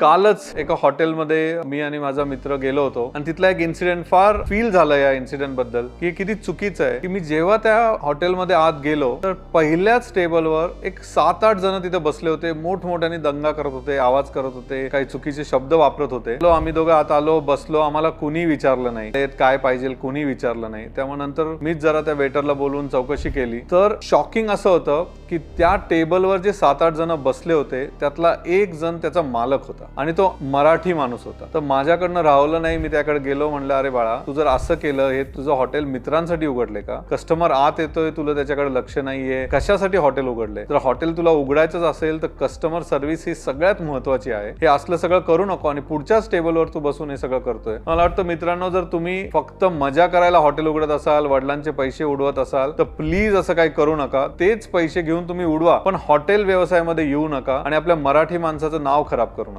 कालच एका हॉटेलमध्ये मी आणि माझा मित्र गेलो होतो. आणि तिथला एक इन्सिडेंट फार फील झाला या इन्सिडेंटबद्दल की किती चुकीचं आहे की मी जेव्हा त्या हॉटेलमध्ये आत गेलो तर पहिल्याच टेबलवर एक सात आठ जण तिथे बसले होते मोठमोठ्याने दंगा करत होते आवाज करत होते काही चुकीचे शब्द वापरत होते. आम्ही दोघं आत आलो बसलो आम्हाला कुणी विचारलं नाही. त्यात काय पाहिजे कुणी विचारलं नाही. त्यामुळे नंतर मीच जरा त्या वेटरला बोलून चौकशी केली. तर शॉकिंग असं होतं की त्या टेबलवर जे सात आठ जण बसले होते त्यातला एक जण त्याचा मालक होता. आणि तो मराठी माणूस होता. तर माझ्याकडनं राहवलं नाही मी त्याकडे गेलो म्हणलं अरे बाळा तू जर असं केलं हे तुझं हॉटेल मित्रांसाठी उघडले का? कस्टमर आत येतोय तुला त्याच्याकडे लक्ष नाहीये. कशासाठी हॉटेल उघडले जर हॉटेल तुला उघडायचंच असेल तर कस्टमर सर्व्हिस ही सगळ्यात महत्वाची आहे. हे असलं सगळं करू नको आणि पुढच्याच टेबलवर तू बसून हे सगळं करतोय. मला वाटतं मित्रांनो जर तुम्ही फक्त मजा करायला हॉटेल उघडत असाल वडिलांचे पैसे उडवत असाल तर प्लीज असं काही करू नका. तेच पैसे घेऊन तुम्ही उडवा. पण हॉटेल व्यवसायामध्ये येऊ नका आणि आपल्या मराठी माणसाचं नाव खराब करू